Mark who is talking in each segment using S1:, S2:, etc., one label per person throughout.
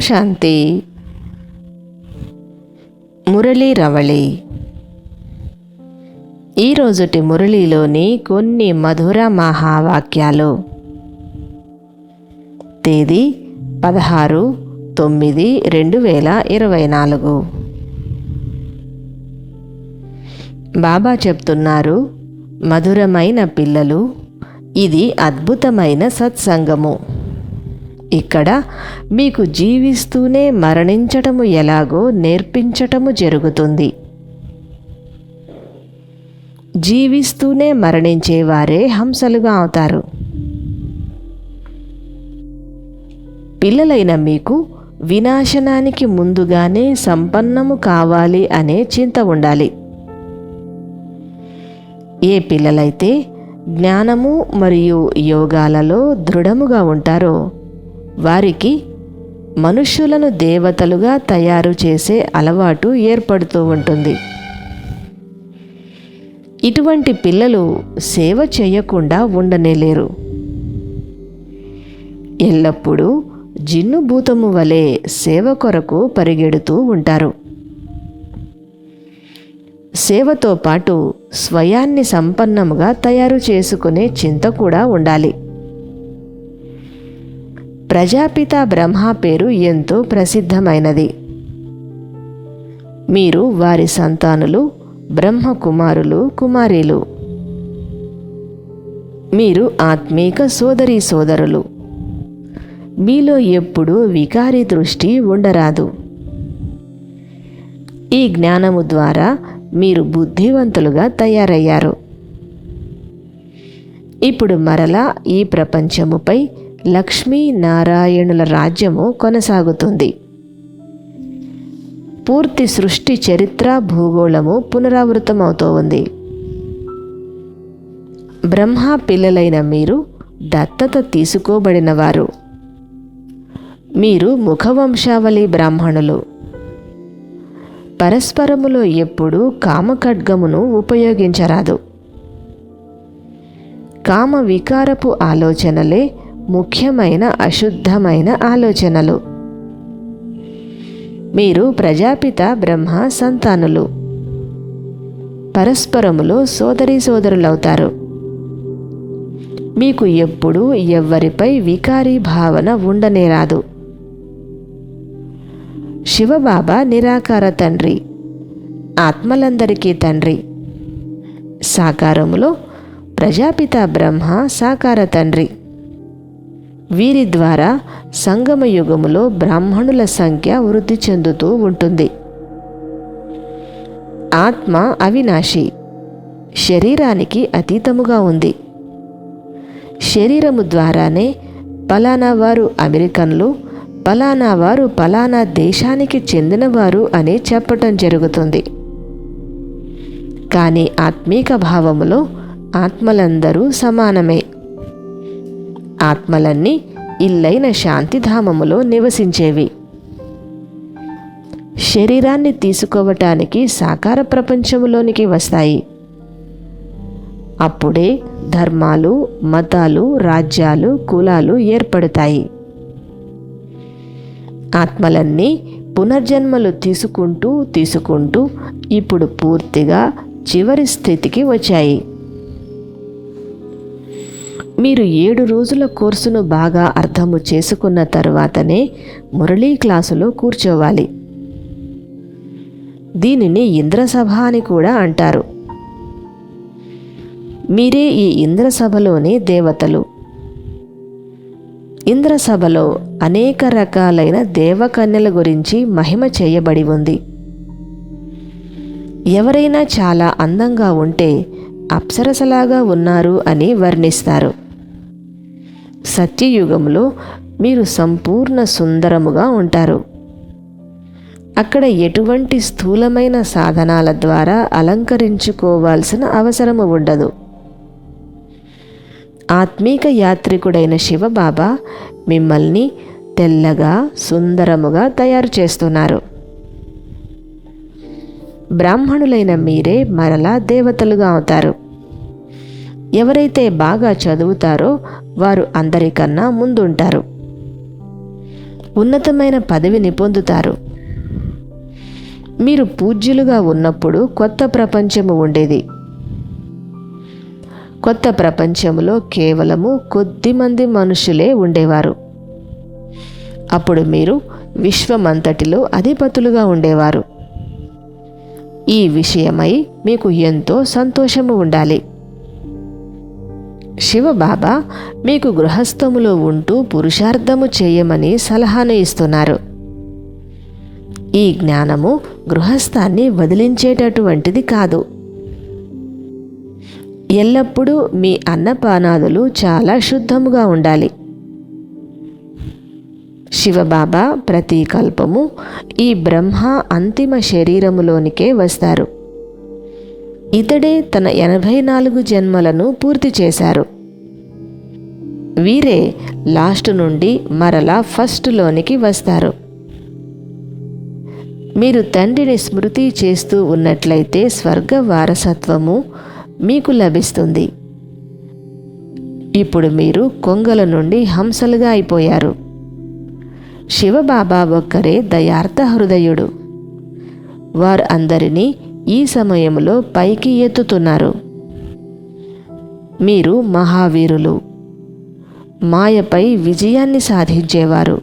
S1: శాంతి. మురళీ రవళి. ఈరోజుటి మురళీలోని కొన్ని మధుర మహావాక్యాలు. తేదీ పదహారు తొమ్మిది రెండు వేల ఇరవై నాలుగు. బాబా చెప్తున్నారు మధురమైన పిల్లలు ఇది అద్భుతమైన సత్సంగము. ఇక్కడ మీకు జీవిస్తూనే మరణించటము ఎలాగో నేర్పించటము జరుగుతుంది. జీవిస్తూనే మరణించేవారే హంసలుగా అవుతారు. పిల్లలైన మీకు వినాశనానికి ముందుగానే సంపన్నము కావాలి అనే చింత ఉండాలి. ఏ పిల్లలైతే జ్ఞానము మరియు యోగాలలో దృఢముగా ఉంటారో వారికి మనుష్యులను దేవతలుగా తయారు చేసే అలవాటు ఏర్పడుతూ ఉంటుంది. ఇటువంటి పిల్లలు సేవ చేయకుండా ఉండనేలేరు. ఎల్లప్పుడూ జిన్ను భూతము వలె సేవ కొరకు పరిగెడుతూ ఉంటారు. సేవతో పాటు స్వయాన్ని సంపన్నముగా తయారు చేసుకునే చింత కూడా ఉండాలి. ప్రజాపిత బ్రహ్మ పేరు ఎంతో ప్రసిద్ధమైనది. మీరు వారి సంతానులు బ్రహ్మ కుమారులు కుమారీలు. మీరు ఆత్మీక సోదరి సోదరులు. మీలో ఎప్పుడూ వికారి దృష్టి ఉండరాదు. ఈ జ్ఞానము ద్వారా మీరు బుద్ధివంతులుగా తయారయ్యారు. ఇప్పుడు మరలా ఈ ప్రపంచముపై లక్ష్మీ నారాయణుల రాజ్యము కొనసాగుతుంది. పూర్తి సృష్టి చరిత్ర భూగోళము పునరావృతమవుతూ ఉంది. బ్రహ్మ పిల్లలైన మీరు దత్తత తీసుకోబడినవారు. మీరు ముఖవంశావళి బ్రాహ్మణులు. పరస్పరములో ఎప్పుడూ కామఖడ్గమును ఉపయోగించరాదు. కామ వికారపు ఆలోచనలే ముఖ్యమైన అశుద్ధమైన ఆలోచనలు. మీరు ప్రజాపిత బ్రహ్మ సంతానులు. పరస్పరములో సోదరి సోదరులవుతారు. మీకు ఎప్పుడూ ఎవ్వరిపై వికారీ భావన ఉండనేరాదు శివబాబా నిరాకార తండ్రి ఆత్మలందరికీ తండ్రి. సాకారములో ప్రజాపిత బ్రహ్మ సాకార తండ్రి. వీరి ద్వారా సంగమ యుగములో బ్రాహ్మణుల సంఖ్య వృద్ధి చెందుతూ ఉంటుంది. ఆత్మ అవినాశి. శరీరానికి అతీతముగా ఉంది. శరీరము ద్వారానే పలానా వారు అమెరికన్లు పలానా వారు పలానా దేశానికి చెందినవారు అని చెప్పటం జరుగుతుంది. కానీ ఆత్మీక భావములో ఆత్మలందరూ సమానమే. ఆత్మలన్నీ ఇల్లైన శాంతిధామములో నివసించేవి. శరీరాన్ని తీసుకోవటానికి సాకార ప్రపంచంలోనికి వస్తాయి. అప్పుడే ధర్మాలు మతాలు రాజ్యాలు కులాలు ఏర్పడతాయి. ఆత్మలన్నీ పునర్జన్మలు తీసుకుంటూ తీసుకుంటూ ఇప్పుడు పూర్తిగా చివరి స్థితికి వచ్చాయి. మీరు ఏడు రోజుల కోర్సును బాగా అర్థము చేసుకున్న తరువాతనే మురళీ క్లాసులో కూర్చోవాలి. దీనిని ఇంద్రసభ అని కూడా అంటారు. మీరే ఈ ఇంద్రసభలోని దేవతలు. ఇంద్రసభలో అనేక రకాలైన దేవకన్యల గురించి మహిమ చేయబడి ఉంది. ఎవరైనా చాలా అందంగా ఉంటే అప్సరసలాగా ఉన్నారు అని వర్ణిస్తారు. సత్యయుగంలో మీరు సంపూర్ణ సుందరముగా ఉంటారు. అక్కడ ఎటువంటి స్థూలమైన సాధనాల ద్వారా అలంకరించుకోవాల్సిన అవసరము ఉండదు. ఆత్మీక యాత్రికుడైన శివబాబా మిమ్మల్ని తెల్లగా సుందరముగా తయారు చేస్తున్నారు. బ్రాహ్మణులైన మీరే మరలా దేవతలుగా అవుతారు. ఎవరైతే బాగా చదువుతారో వారు అందరికన్నా ముందుంటారు. ఉన్నతమైన పదవిని పొందుతారు. మీరు పూజ్యులుగా ఉన్నప్పుడు కొత్త ప్రపంచము ఉండేది. కొత్త ప్రపంచంలో కేవలము కొద్దిమంది మనుషులే ఉండేవారు. అప్పుడు మీరు విశ్వమంతటిలో అధిపతులుగా ఉండేవారు. ఈ విషయమై మీకు ఎంతో సంతోషము ఉండాలి. శివబాబా మీకు గృహస్థములో ఉంటూ పురుషార్థము చేయమని సలహాను ఇస్తున్నారు. ఈ జ్ఞానము గృహస్థాన్ని వదిలించేటటువంటిది కాదు. ఎల్లప్పుడూ మీ అన్నపానాదులు చాలా శుద్ధముగా ఉండాలి. శివబాబా ప్రతి కల్పము ఈ బ్రహ్మ అంతిమ శరీరములోనికే వస్తారు. ఇతడే తన ఎనభై నాలుగు జన్మలను పూర్తి చేశారు. వీరే లాస్ట్ నుండి మరలా ఫస్ట్లోనికి వస్తారు. మీరు తండ్రిని స్మృతి చేస్తూ ఉన్నట్లయితే స్వర్గ వారసత్వము మీకు లభిస్తుంది. ఇప్పుడు మీరు కొంగల నుండి హంసలుగా అయిపోయారు. శివబాబా ఒక్కరే దయార్థ హృదయుడు. వారు అందరినీ ఈ సమయంలో పైకి ఎత్తుతున్నారు. మీరు మహావీరులు. మాయపై విజయాన్ని సాధించేవారు.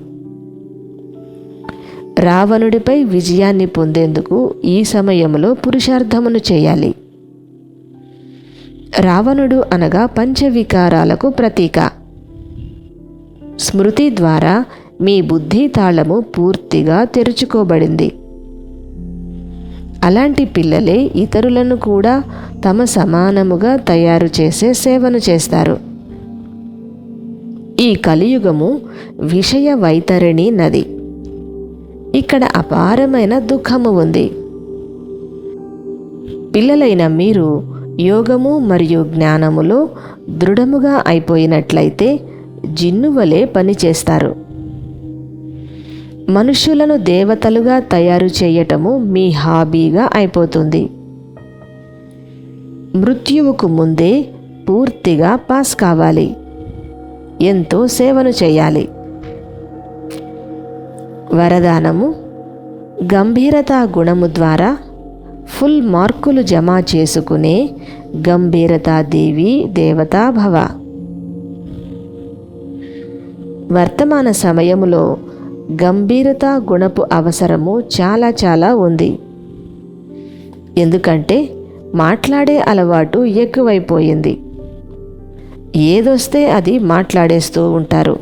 S1: రావణుడిపై విజయాన్ని పొందేందుకు ఈ సమయంలో పురుషార్థమును చేయాలి. రావణుడు అనగా పంచవికారాలకు ప్రతీక. స్మృతి ద్వారా మీ బుద్ధి తాళము పూర్తిగా తెరుచుకోబడింది. అలాంటి పిల్లలే ఇతరులను కూడా తమ సమానముగా తయారు చేసే సేవను చేస్తారు. ఈ కలియుగము విషయ వైతరిణి నది. ఇక్కడ అపారమైన దుఃఖము ఉంది. పిల్లలైన మీరు యోగము మరియు జ్ఞానములో దృఢముగా అయిపోయినట్లయితే జిన్నువలే పనిచేస్తారు. మనుషులను దేవతలుగా తయారు చేయటము మీ హాబీగా అయిపోతుంది. మృత్యువుకు ముందే పూర్తిగా పాస్ కావాలి. ఎంతో సేవను చేయాలి. వరదానము గంభీరతా గుణము ద్వారా ఫుల్ మార్కులు జమ చేసుకునే గంభీరతాదేవి దేవతా భవ. వర్తమాన సమయములో గంభీరత గుణపు అవసరము చాలా చాలా ఉంది. ఎందుకంటే మాట్లాడే అలవాటు ఎక్కువైపోయింది. ఏదొస్తే అది మాట్లాడేస్తూ ఉంటారు.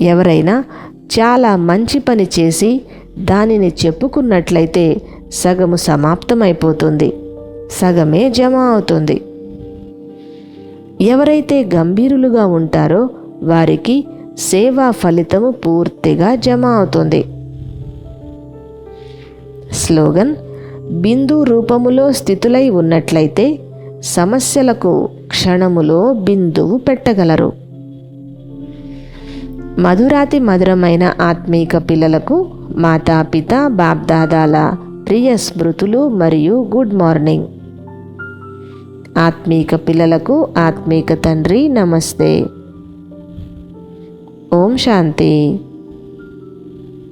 S1: ఎవరైనా చాలా మంచి పని చేసి దానిని చెప్పుకున్నట్లయితే సగము సమాప్తమైపోతుంది. సగమే జమ అవుతుంది. ఎవరైతే గంభీరులుగా ఉంటారో వారికి సేవా ఫలితము పూర్తిగా జమ అవుతుంది. స్లోగన్ బిందు రూపములో స్థితులై ఉన్నట్లయితే సమస్యలకు క్షణములో బిందువు పెట్టగలరు. మధురాతి మధురమైన ఆత్మీక పిల్లలకు మాతాపిత బాబ్దాదాల ప్రియ స్మృతులు మరియు గుడ్ మార్నింగ్. ఆత్మీక పిల్లలకు ఆత్మీక తండ్రి నమస్తే. ఓం శాంతి.